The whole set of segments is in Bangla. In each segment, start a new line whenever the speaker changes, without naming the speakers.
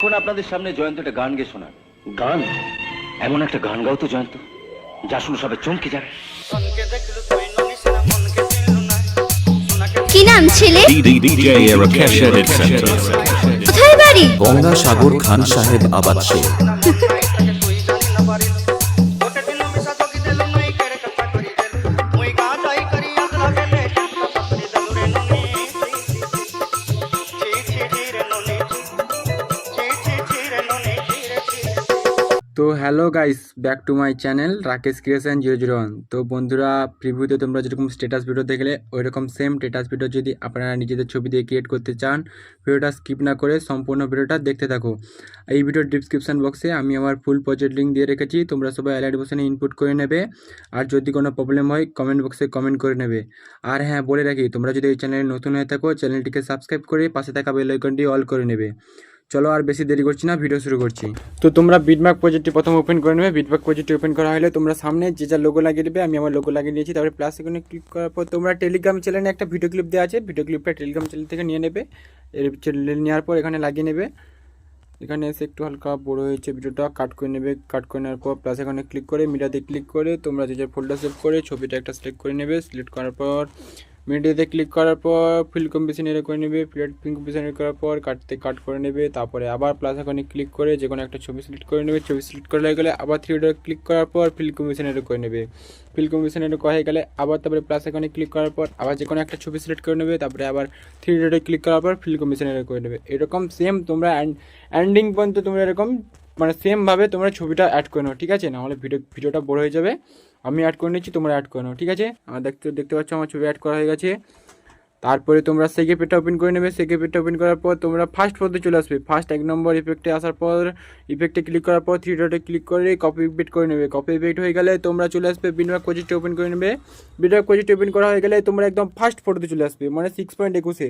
এখন আপনাদের সামনে জয়ন্ত একটা গান গে শোনান
গান?
এমন একটা গান গাও তো জয়ন্ত যা শুনে সবাই চমকে যাবে।
কি নাম ছেলে. কোথায় বাড়ি?
গঙ্গাসাগর খান সাহেব আবাদ
hello guys, back to my channel Rakesh creation zero zero one. তো বন্ধুরা প্রিভিউতে তোমরা যেরকম স্ট্যাটাস ভিডিও দেখলে ওই রকম সেম স্ট্যাটাস ভিডিও যদি আপনারা নিজেদের ছবি দিয়ে ক্রিয়েট করতে চান, ভিডিওটা স্কিপ না করে সম্পূর্ণ ভিডিওটা দেখতে থাকো। এই ভিডিওর ডিসক্রিপশন বক্সে আমি আমার ফুল প্রজেক্ট লিঙ্ক দিয়ে রেখেছি, তোমরা সবাই অ্যালার্ট বসে ইনপুট করে নেবে। আর যদি কোনো প্রবলেম হয় কমেন্ট বক্সে কমেন্ট করে নেবে। আর হ্যাঁ বলে রাখি, তোমরা যদি এই চ্যানেলে নতুন হয়ে থাকো চ্যানেলটিকে সাবস্ক্রাইব করে পাশে থাকা বেল আইকনটি অল করে নেবে। চলো আর বেশি দেরি করছি না ভিডিও শুরু করছি। তো তোমরা বিটমার্ক প্রজেক্টটি প্রথম ওপেন করে নেবে। বিটমার্ক প্রজেক্টটি ওপেন করা হলে তোমরা সামনে যে যা লোগো লাগিয়ে দেবে, আমি আমার লোগো লাগিয়ে নিয়েছি তারপরে প্লাস এখানে ক্লিক করার পর তোমরা টেলিগ্রাম চ্যানেলে একটা ভিডিও ক্লিপ দেওয়া আছে। ভিডিও ক্লিপটা টেলিগ্রাম চ্যানেল থেকে নিয়ে নেবে। এর চ্যানেলে নেওয়ার পর এখানে লাগিয়ে নেবে। এখানে এসে একটু হালকা বড় হয়েছে ভিডিওটা কাট করে নেবে। কাট করে নেওয়ার পর প্লাস এখানে ক্লিক করে মিডিয়াতে ক্লিক করে তোমরা যে যে ফোল্ডার সেভ করে ছবিটা একটা সিলেক্ট করে নেবে। সিলেক্ট করার পর মিডিয়াতে ক্লিক করার পর ফিল কম্পিশন এর করে নেবে ফিল কম্পিশন করার পর কাটতে কাট করে নেবে, তারপরে আবার প্লাস এখানে ক্লিক করে যে কোনো একটা ছবি সিলেক্ট করে নেবে, ছবি সিলেক্ট করে গেলে আবার থ্রি ডট ক্লিক করার পর ফিল কম্পিশন এর করে নেবে। ফিল কম্পিশন এর হয়ে গেলে আবার তারপরে প্লাস এখানে ক্লিক করার পর আবার যে কোনো একটা ছবি সিলেক্ট করে নেবে, তারপরে আবার থ্রি ডটে ক্লিক করার পর ফিল কম্পিশন এর করে নেবে। এরকম সেম তোমরা এন্ডিং পর্যন্ত তোমরা এরকম মানে সেমভাবে তোমরা ছবিটা অ্যাড করে নাও, ঠিক আছে? নাহলে ভিডিও ভিডিওটা বড় হয়ে যাবে। আমি অ্যাড করে নিচ্ছি, তোমরা অ্যাড করে নাও, ঠিক আছে? আমার দেখতে দেখতে পাচ্ছ আমার ছবি অ্যাড করা হয়ে গেছে। তারপরে তোমরা সেকে পেটটা ওপেন করে নেবে। সেকে পেটটা ওপেন করার পর তোমরা ফার্স্ট পথে চলে আসবে। ফার্স্ট এক নম্বর ইফেক্টে আসার পর ইফেক্টে ক্লিক করার পর থ্রি ডটে ক্লিক করে কপি ইফেক্ট করে নেবে। কপি ইফেক্ট হয়ে গেলে তোমরা চলে আসবে বিনবাগ প্রজেক্টে ওপেন করে নেবে। বিনবাগ প্রজেক্টে ওপেন করা হয়ে গেলে তোমরা একদম ফার্স্ট ফটোতে চলে আসবে মানে সিক্স পয়েন্ট একুশে।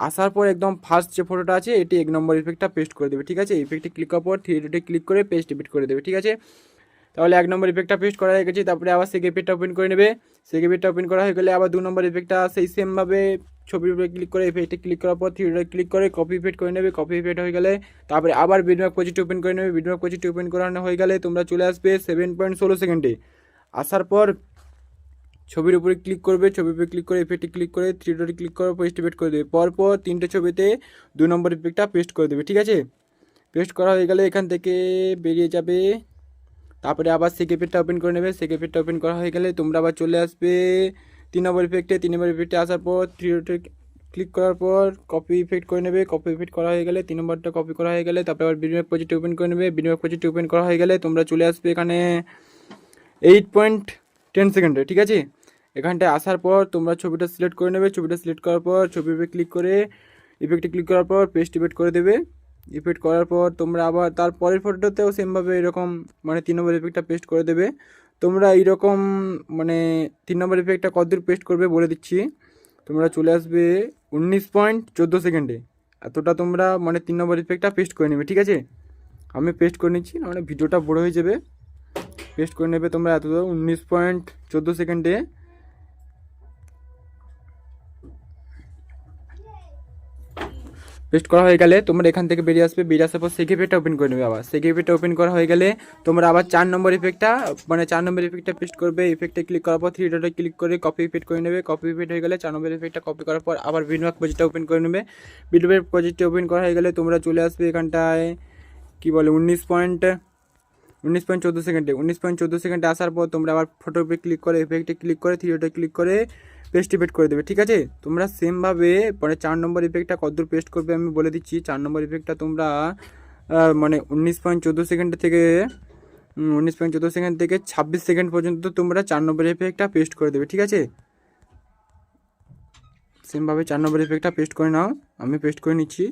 আসার পর একদম ফার্স্ট যে ফটোটা আছে, এটি এক নম্বর ইফেক্টটা পেস্ট করে দেবে, ঠিক আছে? ইফেক্টে ক্লিক করার পর থ্রি ক্লিক করে পেস্ট ইফেক্ট করে দেবে, ঠিক আছে? তাহলে এক নম্বর ইফেক্টটা পেস্ট করা হয়ে গেছে, তারপরে আবার সেকে পেজটা ওপেন করে নেবে। সেকে পেজটা ওপেন করা হয়ে গেলে আবার দু নম্বর ইফেক্টটা সেই সেমভাবে ছবির উপরে ক্লিক করে ইফেক্টে ক্লিক করার পর থ্রিডে ক্লিক করে কপি ইফেক্ট করে নেবে কপি ইফেক্ট হয়ে গেলে তারপরে আবার বিডম্যাপ প্রজেক্ট ওপেন করে নেবে। বিডম্যাপ প্রজেক্ট ওপেন করানো হয়ে গেলে তোমরা চলে আসবে সেভেন পয়েন্ট ষোলো সেকেন্ডে আসার পর ছবির উপরে ক্লিক করবে, ছবির উপরে ক্লিক করে ইফেক্টে ক্লিক করে থ্রি ডটে ক্লিক করার পর এস্টিমেট করে দেবে। পরপর তিনটে ছবিতে দু নম্বর ইফেক্টটা পেস্ট করে দেবে, ঠিক আছে? পেস্ট করা হয়ে গেলে এখান থেকে বেরিয়ে যাবে। তারপরে আবার সেকে পেজটা ওপেন করে নেবে। সেকে পেজটা ওপেন করা হয়ে গেলে তোমরা আবার চলে আসবে তিন নম্বর ইফেক্টে তিন নম্বর ইফেক্টে আসার পর থ্রি ডটে ক্লিক করার পর কপি ইফেক্ট করে নেবে। কপি ইফেক্ট করা হয়ে গেলে তিন নম্বরটা কপি করা হয়ে গেলে তারপরে আবার বিনিয়োগ প্রজেক্ট ওপেন করে নেবে। বিনিয়োগ প্রজেক্ট ওপেন করা হয়ে গেলে তোমরা চলে আসবে এখানে এইট পয়েন্ট টেন সেকেন্ডে ঠিক আছে? এখানটায় আসার পর তোমরা ছবিটা সিলেক্ট করে নেবে। ছবিটা সিলেক্ট করার পর উপরে ক্লিক করে ইফেক্টে ক্লিক করার পর পেস্ট ইফেক্ট করে দেবে। ইফেক্ট করার পর তোমরা আবার তার পরের ফটোটাতেও সেমভাবে এরকম মানে তিন নম্বর ইফেক্টটা পেস্ট করে দেবে। তোমরা এইরকম মানে তিন নম্বর ইফেক্টটা কতদূর পেস্ট করবে বলে দিচ্ছি। তোমরা চলে আসবে উনিশ পয়েন্ট চোদ্দ সেকেন্ডে এতটা তোমরা মানে তিন নম্বর ইফেক্টটা পেস্ট করে নেবে, ঠিক আছে? আমি পেস্ট করে নিচ্ছি মানে ভিডিওটা বড় হয়ে যাবে। পেস্ট করে নেবে তোমরা এত উনিশ পয়েন্ট চোদ্দ সেকেন্ডে পেস্ট করা হয়ে গেলে তোমরা এখান থেকে বেরিয়ে আসবে। বেরিয়ে আসার পর সেকে পেজটা ওপেন করে নেবে আবার। সেকে পেজটা ওপেন করা হয়ে গেলে তোমরা আবার চার নম্বর ইফেক্টটা মানে চার নম্বর ইফেক্টটা পেস্ট করবে। ইফেক্টে ক্লিক করার পর থ্রি ডটে ক্লিক করে কপি ইফেক্ট করে নেবে। কপি ইফেক্ট হয়ে গেলে চার নম্বর ইফেক্টটা কপি করার পর আবার বিনবাক প্রজেক্টটা ওপেন করে নেবে। বিনবাক প্রজেক্টটা ওপেন করা হয়ে গেলে তোমরা চলে আসবে এখানটায়, কী বলে, উনিশ পয়েন্ট উনিশ পয়েন্ট চোদ্দ সেকেন্ডে উনিশ পয়েন্ট চোদ্দ সেকেন্ডে আসার পর তোমরা আবার ফটোর উপরে ক্লিক করে ইফেক্টে ক্লিক করে থ্রিডে ক্লিক করে পেস্ট ইফেক্ট করে দেবে, ঠিক আছে? তোমরা সেমভাবে মানে চার নম্বর ইফেক্টটা কতদূর পেস্ট করবে আমি বলে দিচ্ছি। চার নম্বর ইফেক্টটা তোমরা মানে উনিশ পয়েন্ট চোদ্দ সেকেন্ড থেকে উনিশ পয়েন্ট চোদ্দ সেকেন্ড থেকে ছাব্বিশ সেকেন্ড পর্যন্ত তোমরা চার নম্বর ইফেক্টটা পেস্ট করে দেবে, ঠিক আছে? সেমভাবে চার নম্বর ইফেক্টটা পেস্ট করে নাও, আমি পেস্ট করে নিচ্ছি।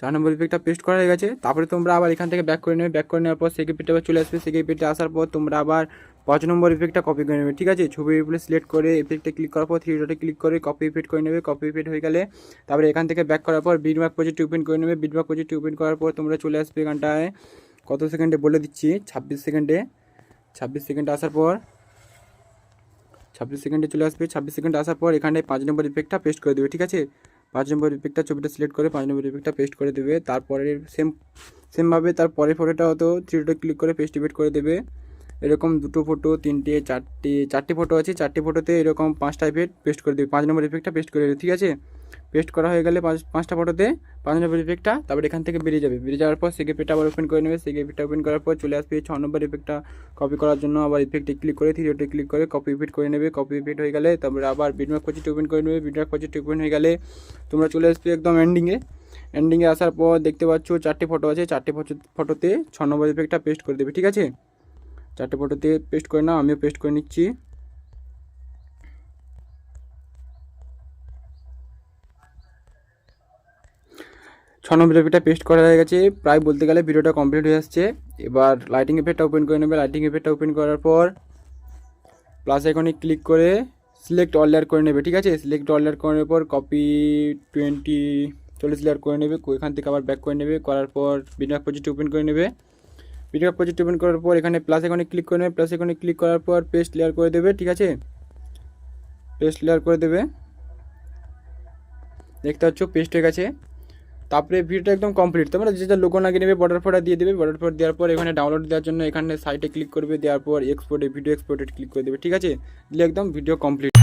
চার নম্বর ইফেক্টটা পেস্ট করা হয়ে গেছে, তারপরে তোমরা আবার এখান থেকে ব্যাক করে নেবে। ব্যাক করে নেওয়ার পর সেকে পেটে আবার চলে আসবে। সেকে পেটে আসার পর তোমরা আবার পাঁচ নম্বর ইফেক্টটা কপি করে নেবে, ঠিক আছে? ছবির উপরে সিলেক্ট করে ইফেক্টে ক্লিক করার পর থ্রি ডটে ক্লিক করে কপি ইফেক্ট করে নেবে কপি ইফেক্ট হয়ে গেলে তারপরে এখান থেকে ব্যাক করার পর বিডমার্ক প্রজেক্ট ওপেন করে নেবে বিট বিডমার্ক প্রজেক্ট ওপেন করার পর তোমরা চলে আসবে এখানটায়, কত সেকেন্ডে বলে দিচ্ছি? ছাব্বিশ সেকেন্ডে ছাব্বিশ সেকেন্ডে আসার পর, ছাব্বিশ সেকেন্ডে চলে আসবে, ছাব্বিশ সেকেন্ডে আসার পর এখানে পাঁচ নম্বর ইফেক্টটা পেস্ট করে দেবে, ঠিক আছে? পাঁচ নম্বর ইফেক্টটা ছবিটা সিলেক্ট করে পাঁচ নম্বর ইফেক্টটা পেস্ট করে দেবে তারপরে সেম সেমভাবে তার পরের ফটোটা হতো থ্রিটা ক্লিক করে পেস্ট ইফেক্ট করে দেবে। এরকম দুটো ফটো তিনটে, চারটে চারটে ফটো আছে। চারটে ফটোতে এরকম পাঁচটা ইফেক্ট পেস্ট করে দেবে। পাঁচ নম্বর ইফেক্টটা পেস্ট করে দেবে, ঠিক আছে? পেস্ট করা হয়ে গেলে পাঁচ, পাঁচটা ফটোতে পাঁচ নম্বর ইফেক্টটা তারপর এখান থেকে বেরিয়ে যাবে। বেরিয়ে যাওয়ার পর সেকে পেটা আবার ওপেন করে নেবে। সেকে পেটা ওপেন করার পর চলে আসবে ছ নম্বর ইফেক্টটা কপি করার জন্য আবার ইফেক্টে ক্লিক করে থ্রিওতে ক্লিক করে কপি ইফেক্ট করে নেবে। কপি ইফেক্ট হয়ে গেলে তারপরে আবার বিটমার্ক প্রজেক্ট ওপেন করে নেবে। বিটমার্ক প্রজেক্ট ওপেন হয়ে গেলে তোমরা চলে আসবে একদম এন্ডিংয়ে এন্ডিংয়ে আসার পর দেখতে পাচ্ছ চারটে ফটো আছে। চারটে ফটোতে ছ নম্বর ইফেক্টটা পেস্ট করে দেবে, ঠিক আছে? চারটে ফটোতে পেস্ট করে নাও, আমিও পেস্ট করে নিচ্ছি। ছ নম্বর এফেক্টটা পেস্ট করা হয়ে গেছে। প্রায় বলতে গেলে ভিডিওটা কমপ্লিট হয়ে আসছে। এবার লাইটিং এফেক্টটা ওপেন করে নেবে। লাইটিং এফেক্টটা ওপেন করার পর প্লাস এখানে ক্লিক করে সিলেক্ট অল লেয়ার করে নেবে, ঠিক আছে? সিলেক্ট অল লেয়ার করার পর কপি টোয়েন্টি চল্লিশ লেয়ার করে নেবে। এখান থেকে আবার ব্যাক করে নেবে। করার পর বিনিয়োগ প্রজেক্ট ওপেন করে নেবে। বিনিয়োগ প্রজেক্ট ওপেন করার পর, এখানে প্লাস আইকনে ক্লিক করে নেবে। প্লাস আইকনে ক্লিক করার পর পেস্ট লেয়ার করে দেবে, ঠিক আছে? পেস্ট লেয়ার করে দেবে। দেখতে পাচ্ছ পেস্ট হয়ে গেছে। তারপরে ভিডিওটা একদম কমপ্লিট তোমরা যেটা লোগো লাগিয়ে নেবে বর্ডার ফোটা দিয়ে দেবে। বর্ডার ফোট দেওয়ার পর, এখানে ডাউনলোড দেওয়ার জন্য এখানে সাইটে ক্লিক করবে, দেওয়ার পর এক্সপোর্টে ভিডিও এক্সপোর্টে ক্লিক করে দেবে, ঠিক আছে? দিলে একদম ভিডিও কমপ্লিট